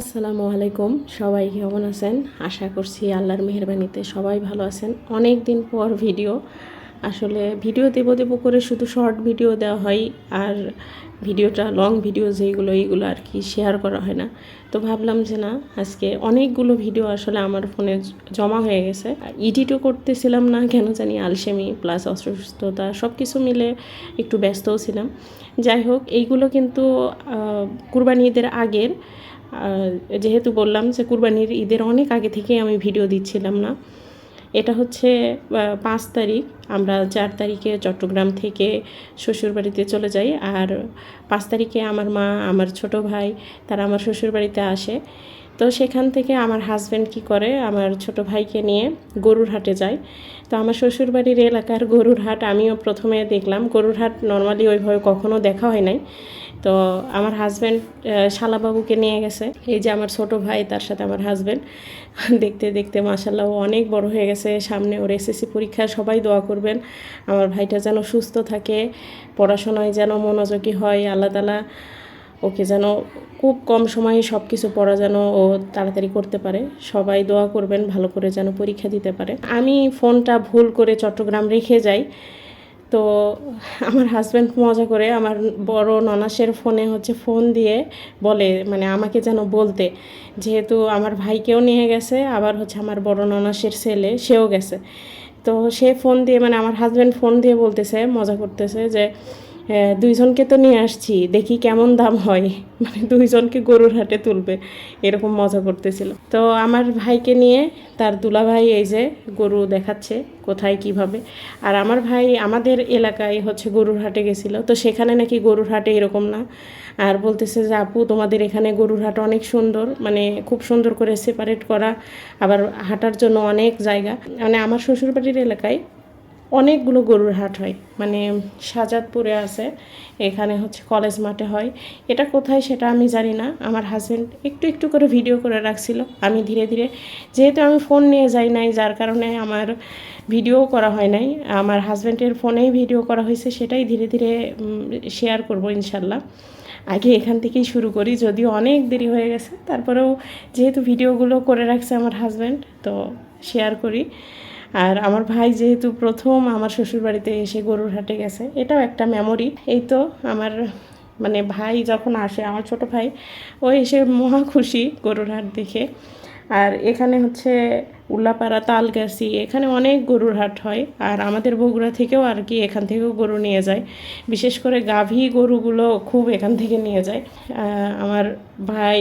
আসসালামু আলাইকুম। সবাই কেমন আছেন? আশা করছি আল্লাহর মেহরবানিতে সবাই ভালো আছেন। অনেক দিন পর ভিডিও। আসলে ভিডিও দেবো দেবো করে শুধু শর্ট ভিডিও দেওয়া হয় আর ভিডিওটা লং ভিডিও যেগুলো এইগুলো আর কি শেয়ার করা হয় না। তো ভাবলাম যে না, আজকে অনেকগুলো ভিডিও আসলে আমার ফোনে জমা হয়ে গেছে। এডিটও করতেছিলাম না, কেন জানি আলসেমি প্লাস অসুস্থতা সব কিছু মিলে একটু ব্যস্তও ছিলাম। যাই হোক, এইগুলো কিন্তু কুরবানি ঈদের আগের যেহেতু বললাম যে কুরবানির ঈদের অনেক আগে থেকেই আমি ভিডিও দিচ্ছিলাম না, এটা হচ্ছে পাঁচ তারিখ। আমরা চার তারিখে চট্টগ্রাম থেকে শ্বশুরবাড়িতে চলে যাই আর পাঁচ তারিখে আমার মা, আমার ছোট ভাই, তারা আমার শ্বশুরবাড়িতে আসে। তো সেখান থেকে আমার হাজব্যান্ড কি করে? আমার ছোট ভাইকে নিয়ে গরুর হাটে যায়। তো আমার শ্বশুরবাড়ির এলাকার গরুর হাট আমিও প্রথমে দেখলাম। গরুর হাট নর্মালি ওইভাবে কখনো দেখা হয় নাই। তো আমার হাজব্যান্ড শালাবাবুকে নিয়ে গেছে। এই যে আমার ছোট ভাই, তার সাথে আমার হাজব্যান্ড দেখতে দেখতে মাসাল্লাহ অনেক বড় হয়ে গেছে। সামনে ওর এসএসসি পরীক্ষা, সবাই দোয়া করবেন। আমার ভাইটা যেন সুস্থ থাকে, পড়াশোনায় যেন মনোযোগী হয়, আল্লাহ তালা ওকে যেন খুব কম সময়ে সব কিছু পড়া যেন ও তাড়াতাড়ি করতে পারে। সবাই দোয়া করবেন ভালো করে যেন পরীক্ষা দিতে পারে। আমি ফোনটা ভুল করে চট্টগ্রাম রেখে যাই। তো আমার হাজব্যান্ড মজা করে আমার বড় ননাসের ফোনে হচ্ছে ফোন দিয়ে বলে মানে আমাকে যেন বলতে যেহেতু আমার ভাইকেও নিয়ে গেছে আবার হচ্ছে আমার বড় ননাসের ছেলে সেও গেছে। তো সে ফোন দিয়ে মানে আমার হাজব্যান্ড ফোন দিয়ে বলতেছে মজা করতেছে যে "হ্যাঁ, দুইজনকে তো নিয়ে আসছি, দেখি কেমন দাম হয়। মানে দুইজনকে গরুর হাটে তুলবে, এরকম মজা করতেছিল। তো আমার ভাইকে নিয়ে তার দুলা ভাই এই যে গরু দেখাচ্ছে, কোথায়, কীভাবে। আর আমার ভাই আমাদের এলাকায় হচ্ছে গরুর হাটে গেছিল, তো সেখানে নাকি গরুর হাটে এরকম না। আর বলতেছে যে, আপু, তোমাদের এখানে গরুর হাট অনেক সুন্দর মানে খুব সুন্দর করে সেপারেট করা, আবার হাঁটার জন্য অনেক জায়গা। মানে আমার শ্বশুরবাড়ির এলাকায় অনেকগুলো গরুর হাট হয়। মানে সাজাদপুরে আছে, এখানে হচ্ছে কলেজ মাঠে হয়। এটা কোথায় সেটা আমি জানি না। আমার হাজব্যান্ড একটু একটু করে ভিডিও করে রাখছিল। আমি ধীরে ধীরে, যেহেতু আমি ফোন নিয়ে যাই নাই, যার কারণে আমার ভিডিও করা হয় নাই। আমার হাজব্যান্ডের ফোনেই ভিডিও করা হয়েছে, সেটাই ধীরে ধীরে শেয়ার করব ইনশাল্লাহ। আগে এখান থেকেই শুরু করি, যদিও অনেক দেরি হয়ে গেছে। তারপরেও যেহেতু ভিডিওগুলো করে রাখছে আমার হাজব্যান্ড তো শেয়ার করি। আর আমার ভাই যেহেতু প্রথম আমার শ্বশুরবাড়িতে এসে গরুর হাটে গেছে, এটাও একটা মেমোরি এই তো আমার মানে ভাই যখন আসে, আমার ছোট ভাই, ও এসে মহা খুশি গরুর হাট দেখে। আর এখানে হচ্ছে উল্লাপাড়া, তালগাছি, এখানে অনেক গরুর হাট হয়। আর আমাদের বগুড়া থেকেও আর কি এখান থেকেও গরু নিয়ে যায়। বিশেষ করে গাভী গরুগুলো খুব এখান থেকে নিয়ে যায়। আমার ভাই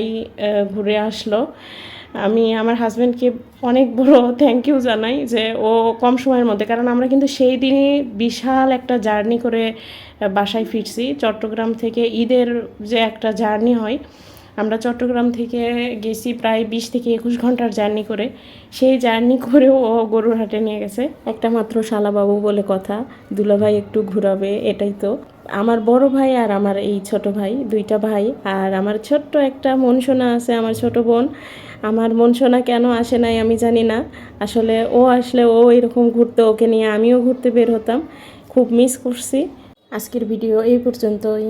ঘুরে আসলো। আমি আমার হাজব্যান্ডকে অনেক বড় থ্যাংক ইউ জানাই যে ও কম সময়ের মধ্যে, কারণ আমরা কিন্তু সেই দিনই বিশাল একটা জার্নি করে বাসায় ফিরছি। চট্টগ্রাম থেকে ঈদের যে একটা জার্নি হয় আমরা চট্টগ্রাম থেকে গেছি প্রায় বিশ থেকে একুশ ঘণ্টার জার্নি করে। সেই জার্নি করেও ও গরুর হাটে নিয়ে গেছে। একটা মাত্র শালাবাবু বলে কথা, দুলাভাই একটু ঘুরাবে, এটাই তো। আমার বড় ভাই আর আমার এই ছোট ভাই, দুইটা ভাই। আর আমার ছোট্ট একটা মনসোনা আছে, আমার ছোট বোন। আমার মনসোনা কেন আসে নাই আমি জানি না। আসলে ও আসলে ও এরকম ঘুরতে, ওকে নিয়ে আমিও ঘুরতে বের হতাম। খুব মিস করছি। আজকের ভিডিও এই পর্যন্তই।